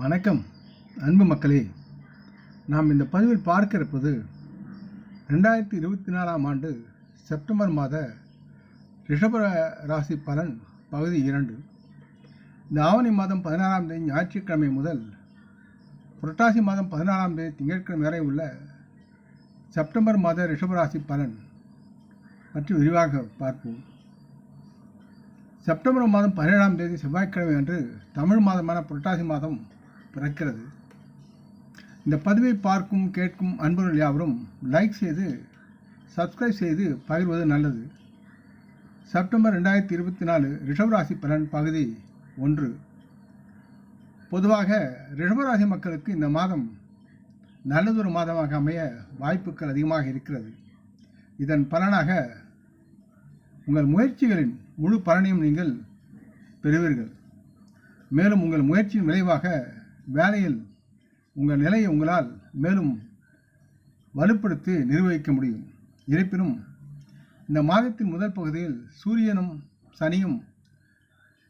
வணக்கம் அன்பு மக்களே. நாம் இந்த பதிவில் பார்க்க இருப்பது ரெண்டாயிரத்தி இருபத்தி நாலாம் ஆண்டு செப்டம்பர் மாத ரிஷப ராசி பலன் பகுதி இரண்டு. இந்த ஆவணி மாதம் பதினாறாம் தேதி ஞாயிற்றுக்கிழமை முதல் புரட்டாசி மாதம் பதினாறாம் தேதி திங்கட்கிழமை வரை உள்ள செப்டம்பர் மாத ரிஷபராசி பலன் பற்றி விரிவாக பார்ப்போம். செப்டம்பர் மாதம் பதினேழாம் தேதி செவ்வாய்க்கிழமை அன்று தமிழ் மாதமான புரட்டாசி மாதம் பிறக்கிறது. இந்த பதிவை பார்க்கும் கேட்கும் அன்பர்கள் யாவரும் லைக் செய்து சப்ஸ்கிரைப் செய்து பகிர்வது நல்லது. செப்டம்பர் ரெண்டாயிரத்தி இருபத்தி நாலு ரிஷபராசி பலன் பகுதி ஒன்று. பொதுவாக ரிஷபராசி மக்களுக்கு இந்த மாதம் நல்லதொரு மாதமாக அமைய வாய்ப்புகள் அதிகமாக இருக்கிறது. இதன் பலனாக உங்கள் முயற்சிகளின் முழு பலனையும் நீங்கள் பெறுவீர்கள். மேலும் உங்கள் முயற்சியின் விளைவாக வேலையில் உங்கள் நிலையை உங்களால் மேலும் வலுப்படுத்தி நிர்வகிக்க முடியும். இருப்பினும் இந்த மாதத்தின் முதல் பகுதியில் சூரியனும் சனியும்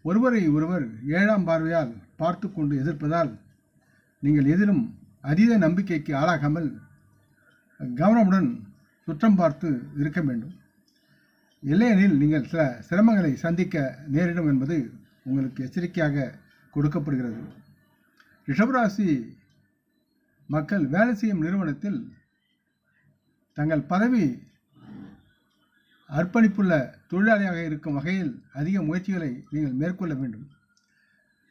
ஒருவரை ஒருவர் ஏழாம் பார்வையால் பார்த்து கொண்டு எதிர்ப்பதால் நீங்கள் எதிலும் அதீத நம்பிக்கைக்கு ஆளாகாமல் கவனமுடன் சுற்றம் பார்த்து இருக்க வேண்டும். இல்லையெனில் நீங்கள் சில சிரமங்களை சந்திக்க நேரிடும் என்பது உங்களுக்கு எச்சரிக்கையாக கொடுக்கப்படுகிறது. ரிஷபராசி மக்கள் வேலை செய்யும் நிறுவனத்தில் தங்கள் பதவி அர்ப்பணிப்புள்ள தொழிலாளியாக இருக்கும் வகையில் அதிக முயற்சிகளை நீங்கள் மேற்கொள்ள வேண்டும்.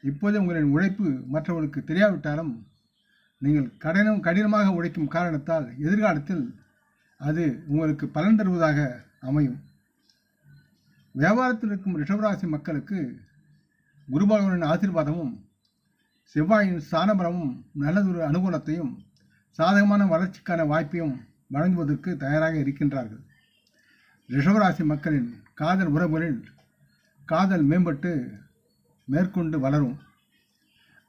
இப்போது உங்களின் உழைப்பு மற்றவர்களுக்கு தெரியாவிட்டாலும் நீங்கள் கடினம் கடினமாக உழைக்கும் காரணத்தால் எதிர்காலத்தில் அது உங்களுக்கு பலன் தருவதாக அமையும். வியாபாரத்தில் இருக்கும் ரிஷபராசி மக்களுக்கு குருபகவனின் ஆசீர்வாதமும் செவ்வாயின் ஸ்தானபலமும் நல்லதொரு அனுகூலத்தையும் சாதகமான வளர்ச்சிக்கான வாய்ப்பையும் வழங்குவதற்கு தயாராக இருக்கின்றார்கள். ரிஷபராசி மக்களின் காதல் உறவுகளில் காதல் மேம்பட்டு மேற்கொண்டு வளரும்.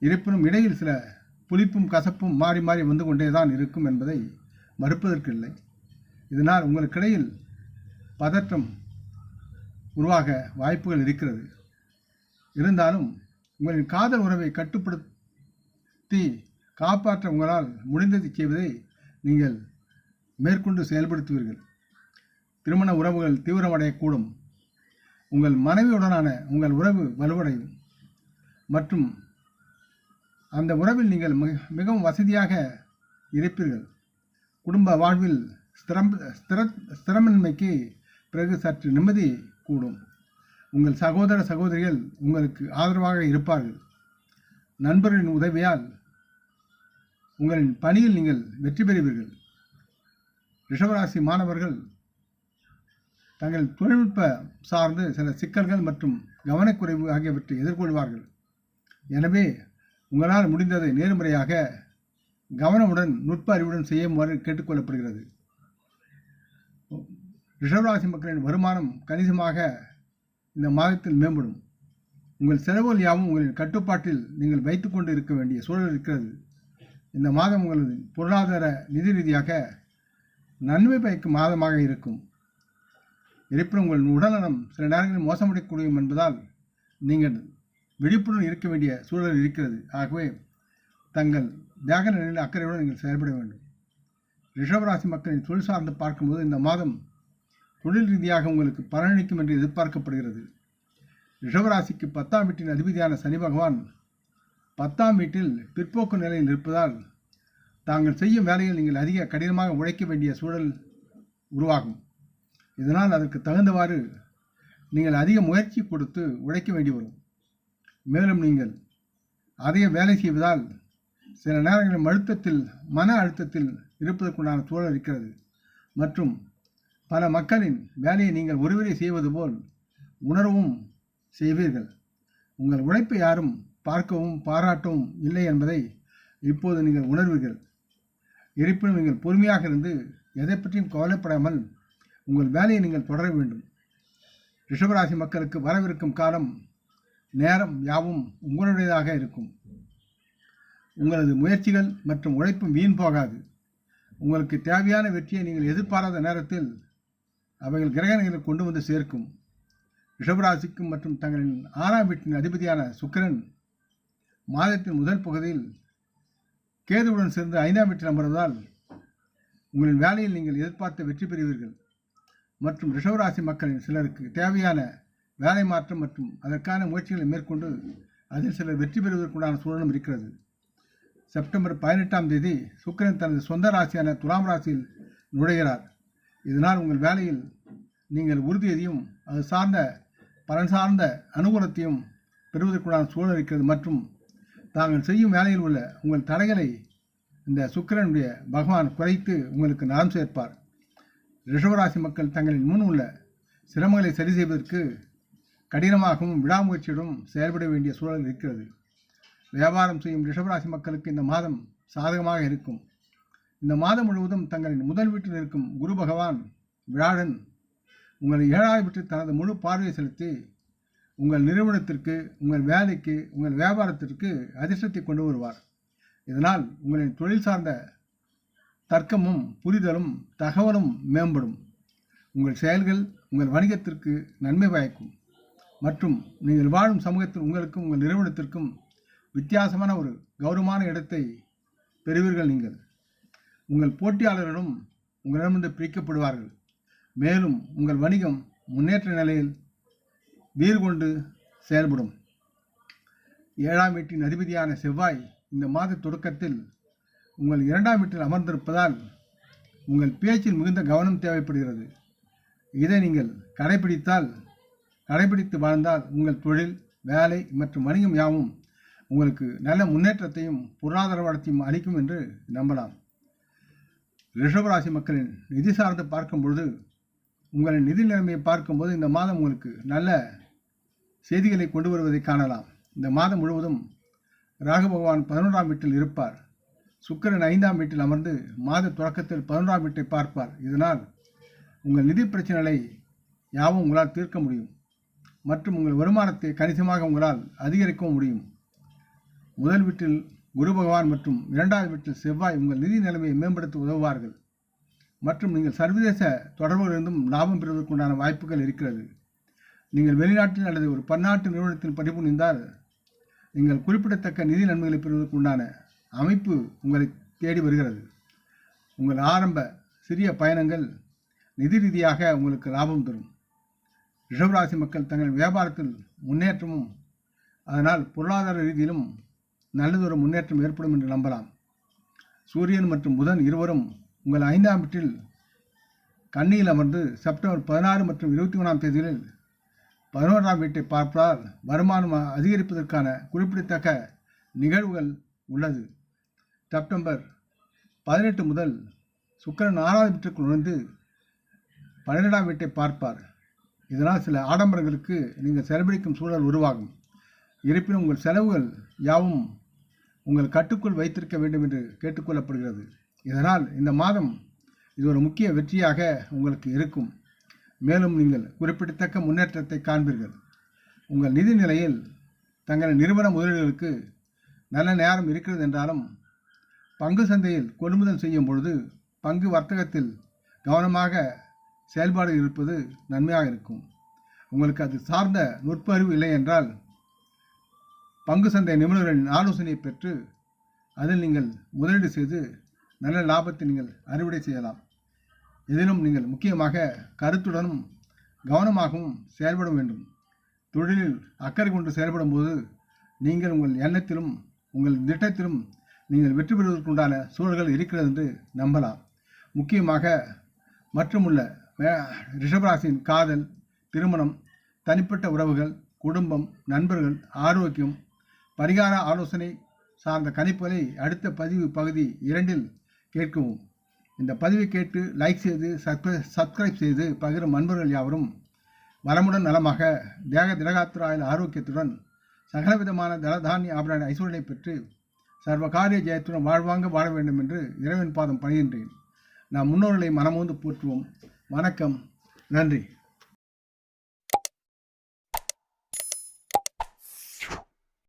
இருப்பினும் இடையில் சில புளிப்பும் கசப்பும் மாறி மாறி வந்து கொண்டே தான் இருக்கும் என்பதை மறுப்பதற்கு இல்லை இதனால் உங்களுக்கிடையில் பதற்றம் உருவாக வாய்ப்புகள் இருக்கிறது. இருந்தாலும் உங்களின் காதல் உறவை கட்டுப்படுத்தி காப்பாற்ற உங்களால் முடிந்ததை செய்வதை நீங்கள் மேற்கொண்டு செயல்படுத்துவீர்கள். திருமண உறவுகள் தீவிரமடையக்கூடும். உங்கள் மனைவியுடனான உங்கள் உறவு வலுவடையும். மற்றும் அந்த உறவில் நீங்கள் மிக- மிகவும் வசதியாக இருப்பீர்கள். குடும்ப வாழ்வில் ஸ்திரம் ஸ்திர ஸ்திரமின்மைக்கு பிறகு சற்று நிம்மதி கூடும். உங்கள் சகோதர சகோதரிகள் உங்களுக்கு ஆதரவாக இருப்பார்கள். நண்பர்களின் உதவியால் உங்களின் பணியில் நீங்கள் வெற்றி பெறுவீர்கள். ரிஷவராசி மாணவர்கள் தங்கள் தொழில்நுட்ப சார்ந்து சில சிக்கல்கள் மற்றும் கவனக்குறைவு ஆகியவற்றை எதிர்கொள்வார்கள். எனவே உங்களால் முடிந்ததை நேர்முறையாக கவனமுடன் நுட்ப அறிவுடன் செய்யுமாறு கேட்டுக்கொள்ளப்படுகிறது. ரிஷவராசி மக்களின் வருமானம் கணிசமாக இந்த மாதத்தில் மேம்படும். உங்கள் செலவுகள் யாவும் உங்களின் கட்டுப்பாட்டில் நீங்கள் வைத்துக்கொண்டு இருக்க வேண்டிய சூழல் இருக்கிறது. இந்த மாதம் உங்களது பொருளாதார நிதி ரீதியாக நன்மை பயக்கும் மாதமாக இருக்கும். இருப்பினும் உங்கள் உடல்நலம் சில நேரங்களில் மோசமடையக்கூடும் என்பதால் நீங்கள் விழிப்புடன் இருக்க வேண்டிய சூழல் இருக்கிறது. ஆகவே தங்கள் தேக நிலையில் அக்கறையுடன் நீங்கள் செயல்பட வேண்டும். ரிஷபராசி மக்களின் தொழில் சார்ந்து பார்க்கும்போது இந்த மாதம் தொழில் ரீதியாக உங்களுக்கு பலனளிக்கும் என்று எதிர்பார்க்கப்படுகிறது. ரிஷவராசிக்கு பத்தாம் வீட்டின் அதிபதியான சனி பகவான் பத்தாம் வீட்டில் பிற்போக்கு நிலையில் இருப்பதால் தாங்கள் செய்யும் வேலையில் நீங்கள் அதிக கடினமாக உழைக்க வேண்டிய சூழல் உருவாகும். இதனால் அதற்கு தகுந்தவாறு நீங்கள் அதிக முயற்சி கொடுத்து உழைக்க வேண்டி வரும். மேலும் நீங்கள் அதிக வேலை செய்வதால் சில நேரங்களில் அழுத்தத்தில் மன அழுத்தத்தில் இருப்பதற்குண்டான சூழல் இருக்கிறது. மற்றும் பல மக்களின் வேலையை நீங்கள் ஒருவரே செய்வது போல் உணரவும் செய்வீர்கள். உங்கள் உழைப்பை யாரும் பார்க்கவும் பாராட்டவும் இல்லை என்பதை இப்போது நீங்கள் உணர்வீர்கள். இருப்பினும் நீங்கள் பொறுமையாக இருந்து எதை பற்றியும் கவலைப்படாமல் உங்கள் வேலையை நீங்கள் தொடர வேண்டும். ரிஷபராசி மக்களுக்கு வரவிருக்கும் காலம் நேரம் யாவும் உங்களுடையதாக இருக்கும். உங்களது முயற்சிகள் மற்றும் உழைப்பும் வீண் போகாது. உங்களுக்கு தேவையான வெற்றியை நீங்கள் எதிர்பாராத நேரத்தில் அவைகள் கிரகணங்களை கொண்டு வந்து சேர்க்கும். ரிஷபராசிக்கும் மற்றும் தங்களின் ஆறாம் வீட்டின் அதிபதியான சுக்கிரன் மாதத்தின் முதல் பகுதியில் கேதுவுடன் சேர்ந்து ஐந்தாம் வீட்டில் அமர்வதால் உங்களின் வேலையில் நீங்கள் எதிர்பார்த்த வெற்றி பெறுவீர்கள். மற்றும் ரிஷவராசி மக்களின் சிலருக்கு தேவையான வேலை மாற்றம் மற்றும் அதற்கான முயற்சிகளை மேற்கொண்டு அதில் சிலர் வெற்றி பெறுவதற்குண்டான சூழலும் இருக்கிறது. செப்டம்பர் பதினெட்டாம் தேதி சுக்கிரன் தனது சொந்த ராசியான துலாம் ராசியில் நுழைகிறார். இதனால் உங்கள் வேலையில் நீங்கள் உறுதியதையும் அது சார்ந்த பலன் சார்ந்த அனுகூலத்தையும் பெறுவதற்குண்டான சூழல் இருக்கிறது. மற்றும் தாங்கள் செய்யும் வேலையில் உள்ள உங்கள் தடைகளை இந்த சுக்கிரனுடைய பகவான் குறைத்து உங்களுக்கு நலம் சேர்ப்பார். ரிஷவராசி மக்கள் தங்களின் முன் உள்ள சிரமங்களை சரி செய்வதற்கு கடினமாகவும் விடாமுயற்சியுடன் செயல்பட வேண்டிய சூழல் இருக்கிறது. வியாபாரம் செய்யும் ரிஷபராசி மக்களுக்கு இந்த மாதம் சாதகமாக இருக்கும். இந்த மாதம் முழுவதும் தங்களின் முதல் வீட்டில் இருக்கும் குரு பகவான் வியாழன் உங்கள் ஏழாவது வீட்டில் தனது முழு பார்வையை செலுத்தி உங்கள் நிறுவனத்திற்கு உங்கள் வேலைக்கு உங்கள் வியாபாரத்திற்கு அதிர்ஷ்டத்தை கொண்டு வருவார். இதனால் உங்களின் தொழில் சார்ந்த தர்க்கமும் புரிதலும் தகவலும் மேம்படும். உங்கள் செயல்கள் உங்கள் வணிகத்திற்கு நன்மை பயக்கும். மற்றும் நீங்கள் வாழும் சமூகத்தில் உங்களுக்கும் உங்கள் நிறுவனத்திற்கும் வித்தியாசமான ஒரு கௌரவமான இடத்தை பெறுவீர்கள் நீங்கள். உங்கள் போட்டியாளர்களும் உங்களிடமிருந்து பிரிக்கப்படுவார்கள். மேலும் உங்கள் வணிகம் முன்னேற்ற நிலையில் வீறு கொண்டு செயல்படும். ஏழாம் வீட்டின் அதிபதியான செவ்வாய் இந்த மாத தொடக்கத்தில் உங்கள் இரண்டாம் வீட்டில் அமர்ந்திருப்பதால் உங்கள் பேச்சில் மிகுந்த கவனம் தேவைப்படுகிறது. இதை நீங்கள் கடைபிடித்தால் கடைபிடித்து வாழ்ந்தால் உங்கள் தொழில் வேலை மற்றும் வணிகம் யாவும் உங்களுக்கு நல்ல முன்னேற்றத்தையும் பொருளாதார வளத்தையும் அளிக்கும் என்று நம்பலாம். ரிஷபராசி மக்களின் நிதி சார்ந்து பார்க்கும் பொழுது உங்களின் நிதி நிலைமையை பார்க்கும்போது இந்த மாதம் உங்களுக்கு நல்ல செய்திகளை கொண்டு வருவதை காணலாம். இந்த மாதம் முழுவதும் ராகு பகவான் பதினொன்றாம் வீட்டில் இருப்பார். சுக்கிரன் ஐந்தாம் வீட்டில் அமர்ந்து மாத தொடக்கத்தில் பதினொன்றாம் வீட்டை பார்ப்பார். இதனால் உங்கள் நிதி பிரச்சனைகளை யாவும் உங்களால் தீர்க்க முடியும். மற்றும் உங்கள் வருமானத்தை கணிசமாக உங்களால் அதிகரிக்கவும் முடியும். முதல் வீட்டில் குரு பகவான் மற்றும் இரண்டாவது வீட்டில் செவ்வாய் உங்கள் நிதி நிலைமையை மேம்படுத்த உதவுவார்கள். மற்றும் நீங்கள் சர்வதேச தொடர்புகளிலிருந்தும் லாபம் பெறுவதற்குண்டான வாய்ப்புகள் இருக்கிறது. நீங்கள் வெளிநாட்டில் அல்லது ஒரு பன்னாட்டு நிறுவனத்தில் பணிபுரிந்தால் நீங்கள் குறிப்பிடத்தக்க நிதி நன்மைகளை பெறுவதற்குண்டான அமைப்பு உங்களை தேடி வருகிறது. உங்கள் ஆரம்ப சிறிய பயணங்கள் நிதி ரீதியாக உங்களுக்கு லாபம் தரும். ரிஷவராசி மக்கள் தங்கள் வியாபாரத்தில் முன்னேற்றமும் அதனால் பொருளாதார ரீதியிலும் நல்லதொரு முன்னேற்றம் ஏற்படும் என்று நம்பலாம். சூரியன் மற்றும் புதன் இருவரும் உங்கள் ஐந்தாம் வீட்டில் கண்ணியில் அமர்ந்து செப்டம்பர் பதினாறு மற்றும் இருபத்தி மூணாம் தேதிகளில் பதினோராம் வீட்டை பார்ப்பதால் வருமானம் அதிகரிப்பதற்கான குறிப்பிடத்தக்க நிகழ்வுகள் உள்ளது. செப்டம்பர் பதினெட்டு முதல் சுக்கிரன் ஆறாவது வீட்டுக்கு நுழைந்து பன்னிரெண்டாம் வீட்டை பார்ப்பார். இதனால் சில ஆடம்பரங்களுக்கு நீங்கள் செலவழிக்கும் சூழல் உருவாகும். இருப்பினும் உங்கள் செலவுகள் யாவும் உங்கள் கட்டுக்குள் வைத்திருக்க வேண்டும் என்று கேட்டுக்கொள்ளப்படுகிறது. இதனால் இந்த மாதம் இது ஒரு முக்கிய வெற்றியாக உங்களுக்கு இருக்கும். மேலும் நீங்கள் குறிப்பிடத்தக்க முன்னேற்றத்தை காண்பீர்கள். உங்கள் நிதி நிலையில் தங்கள் நிறுவன முதலீடுகளுக்கு நல்ல நேரம் இருக்கிறது என்றாலும் பங்கு சந்தையில் கொள்முதல் செய்யும் பொழுது பங்கு வர்த்தகத்தில் கவனமாக செயல்பாடு இருப்பது நன்மையாக இருக்கும். உங்களுக்கு அது சார்ந்த நுட்பறிவு இல்லை என்றால் பங்கு சந்தை நிபுணர்களின் ஆலோசனையை பெற்று அதில் நீங்கள் முதலீடு செய்து நல்ல லாபத்தை நீங்கள் அறுவடை செய்யலாம். இதிலும் நீங்கள் முக்கியமாக கருத்துடனும் கவனமாகவும் செயல்பட வேண்டும். தொழிலில் அக்கறை கொண்டு செயல்படும் போது நீங்கள் உங்கள் எண்ணத்திலும் உங்கள் திட்டத்திலும் நீங்கள் வெற்றி பெறுவதற்குண்டான சூழல்கள் இருக்கிறது என்று நம்பலாம். முக்கியமாக மற்றுமுள்ள ரிஷபராசியின் காதல் திருமணம் தனிப்பட்ட உறவுகள் குடும்பம் நண்பர்கள் ஆரோக்கியம் பரிகார ஆலோசனை சார்ந்த கணிப்புகளை அடுத்த பதிவு பகுதி இரண்டில் கேட்கவும். இந்த பதிவை கேட்டு லைக் செய்து சப்ஸ்கிரை சப்ஸ்கிரைப் செய்து பகிரும் அன்பர்கள் யாவரும் வளமுடன் நலமாக தேக திடகாத்திராயில் ஆரோக்கியத்துடன் சகலவிதமான தலதானிய ஆபரண ஐஸ்வர்யனை பெற்று சர்வ காரிய ஜெயத்துடன் வாழ்வாங்க வாழ வேண்டும் என்று இறைவன் பாதம் பணிகின்றேன். நாம் முன்னோர்களை மனமோந்து போற்றுவோம். வணக்கம். நன்றி.